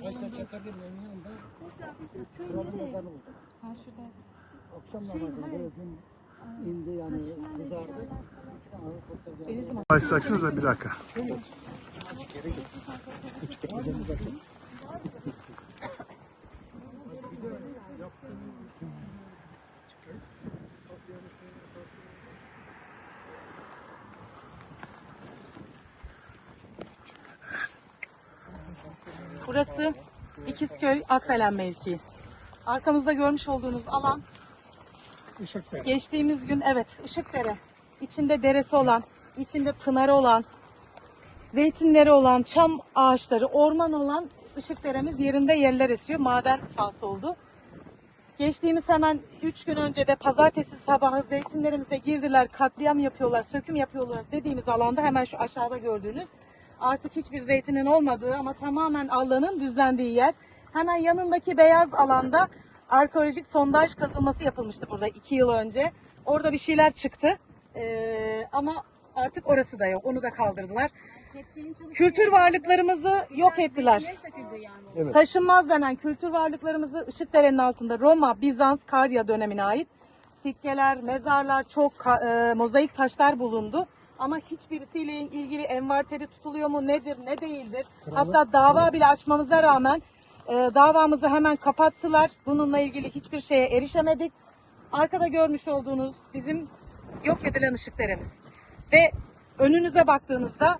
çekerken evin yanında kralın mezarını buldum. Ha şurada. Akşam Şey, namazını böyle gün indi yani kızardı. Başlayacaksınız da bir dakika. Burası İkizköy Akfelen mevkii. Arkamızda görmüş olduğunuz alan geçtiğimiz gün evet Işıkdere. İçinde deresi olan, içinde pınarı olan, zeytinleri olan, çam ağaçları, orman olan Işıkdere'miz yerinde yerler esiyor. Maden sahası oldu. Geçtiğimiz hemen 3 gün önce de pazartesi sabahı zeytinlerimize girdiler, katliam yapıyorlar, söküm yapıyorlar dediğimiz alanda hemen şu aşağıda gördüğünüz artık hiçbir zeytinin olmadığı ama tamamen alanın düzlendiği yer. Hemen yanındaki beyaz alanda arkeolojik sondaj kazılması yapılmıştı burada 2 yıl önce. Orada bir şeyler çıktı Ee, ama artık orası da yok, onu da kaldırdılar. Kültür varlıklarımızı yok ettiler. Taşınmaz denen kültür varlıklarımızı Işıkdere'nin altında Roma, Bizans, Karya dönemine ait sikkeler, mezarlar, çok e, mozaik taşlar bulundu. Ama hiçbirisiyle ilgili envarteri tutuluyor mu nedir ne değildir. Hatta dava bile açmamıza rağmen e, davamızı hemen kapattılar. Bununla ilgili hiçbir şeye erişemedik. Arkada görmüş olduğunuz bizim yok edilen ışıklarımız. Ve önünüze baktığınızda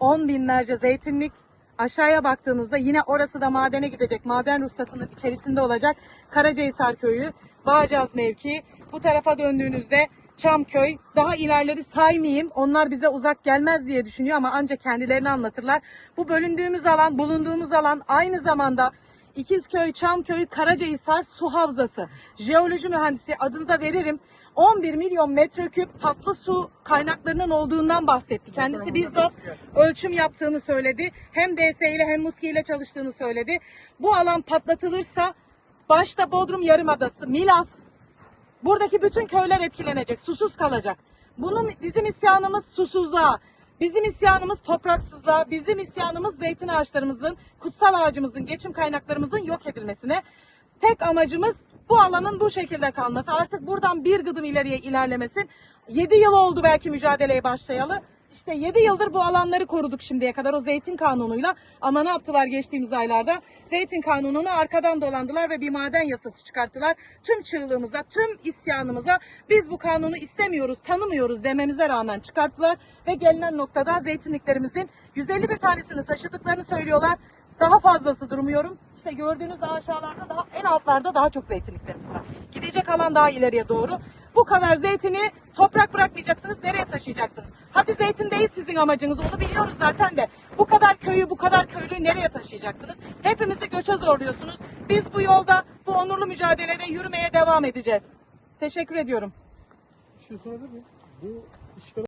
on binlerce zeytinlik. Aşağıya baktığınızda yine orası da madene gidecek. Maden ruhsatının içerisinde olacak. Karacahisar köyü, Bağcaz mevki. Bu tarafa döndüğünüzde Çamköy. Daha ilerleri saymayayım. Onlar bize uzak gelmez diye düşünüyor ama ancak kendilerini anlatırlar. Bu bölündüğümüz alan, bulunduğumuz alan aynı zamanda İkizköy, Çamköy, Karacahisar su havzası. Jeoloji mühendisi adını da veririm. 11 milyon metreküp tatlı su kaynaklarının olduğundan bahsetti. Kendisi bizzat ölçüm yaptığını söyledi. Hem DS ile hem Muski ile çalıştığını söyledi. Bu alan patlatılırsa başta Bodrum Yarımadası, Milas, buradaki bütün köyler etkilenecek, susuz kalacak. Bunun bizim isyanımız susuzluğa, bizim isyanımız topraksızlığa, bizim isyanımız zeytin ağaçlarımızın, kutsal ağacımızın, geçim kaynaklarımızın yok edilmesine. Tek amacımız bu alanın bu şekilde kalması. Artık buradan bir gıdım ileriye ilerlemesin. 7 yıl oldu belki mücadeleye başlayalı. İşte 7 yıldır bu alanları koruduk şimdiye kadar o zeytin kanunuyla. Ama ne yaptılar geçtiğimiz aylarda? Zeytin kanununu arkadan dolandılar ve bir maden yasası çıkarttılar. Tüm çığlığımıza, tüm isyanımıza biz bu kanunu istemiyoruz, tanımıyoruz dememize rağmen çıkarttılar. Ve gelinen noktada zeytinliklerimizin 151 tanesini taşıdıklarını söylüyorlar. Daha fazlası durmuyorum. İşte gördüğünüz daha aşağılarda daha en altlarda daha çok zeytinliklerimiz var. Gidecek alan daha ileriye doğru. Bu kadar zeytini toprak bırakmayacaksınız. Nereye taşıyacaksınız? Hadi zeytin değil sizin amacınız. Onu biliyoruz zaten de. Bu kadar köyü, bu kadar köylüyü nereye taşıyacaksınız? Hepimizi göçe zorluyorsunuz. Biz bu yolda, bu onurlu mücadelede yürümeye devam edeceğiz. Teşekkür ediyorum. Bir şey sorabilir miyim? Bu işlere